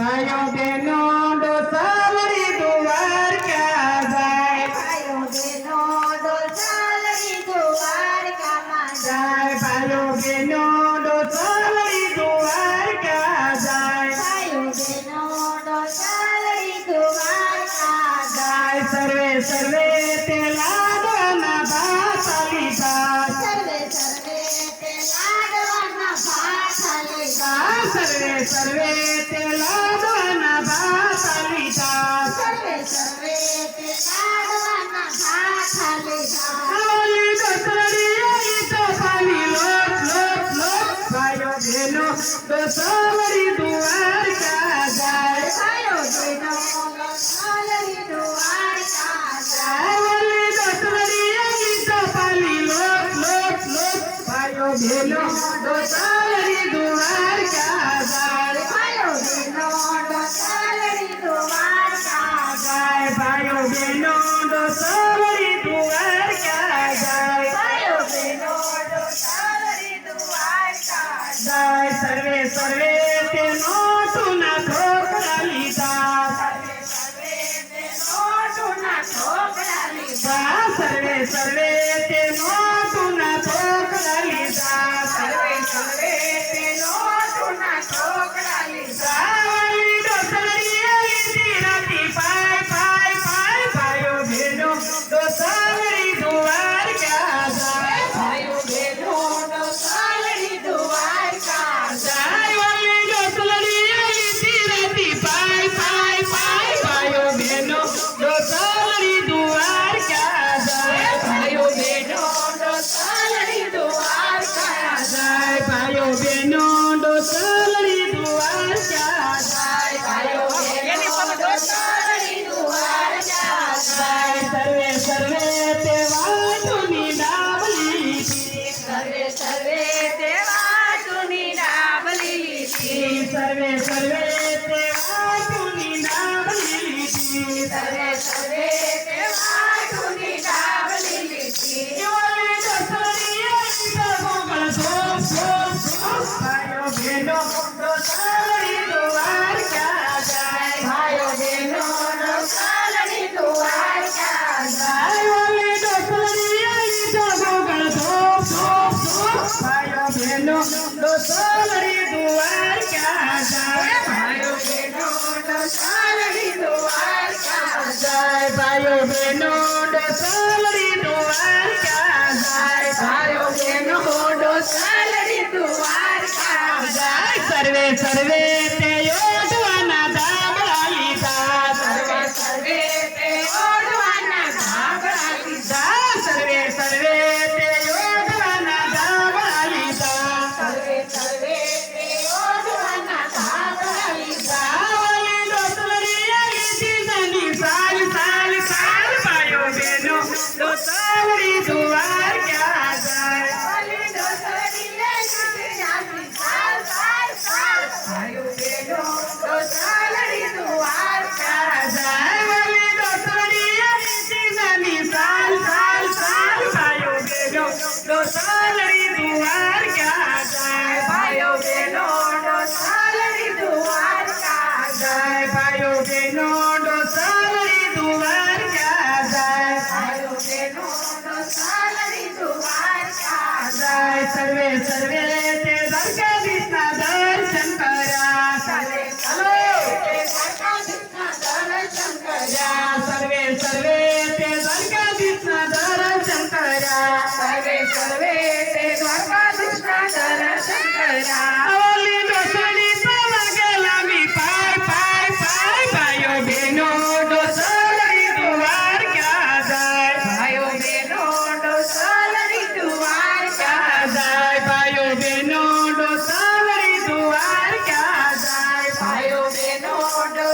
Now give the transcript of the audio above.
ભાઈઓ બહેનો ડોસાલડી દ્વારકા જાય? ભાઈઓ બહેનો ડોસાલડી દ્વારકા માં જાય. ભાઈઓ બહેનો ડોસાલડી દ્વારકા જાય? ભાઈઓ બહેનો ડોસાલડી દ્વારકા જાય? સર્વે સર્વે સર્વે સર્વે તે લાડવાના ભાત લીધા સર્વે સર્વે તે લાડવાના ભાત લીધા ઓલી દસરડી આવી તો પાલી લોટ લોટ લોટ ભાઈઓ બહેનો દસવડી દ્વારકા જાય ભાઈઓ બહેનો ગોસાલરી દ્વારકા જાય. ઓલી દસરડી આવી તો પાલી લોટ લોટ લોટ ભાઈઓ બહેનો દસવડી સર્વે સર્વે તેનો નોટુના ઠોકરા લીધા. સર્વે સર્વે સર્વે બહેનો ડોસરી દ્વારકા જાય ભાઈઓ બહેનો ગોસાલરી દ્વારકા જાય સર્વે સર્વે તે વાટુની ડાબલી સર્વે સર્વે તેવા જૂની ડાબલી સર્વે સર્વે તે ભાઈઓ બહેનો ડોસરી દ્વારકા જાય ભાઈઓ બહેનો ગોસાલરી દ્વારકા જાય. જાય ભાઈઓ બહેનો ડોસરી દ્વારકા જાય ભાઈઓ. જાય સર્વે સર્વે ડોસરી se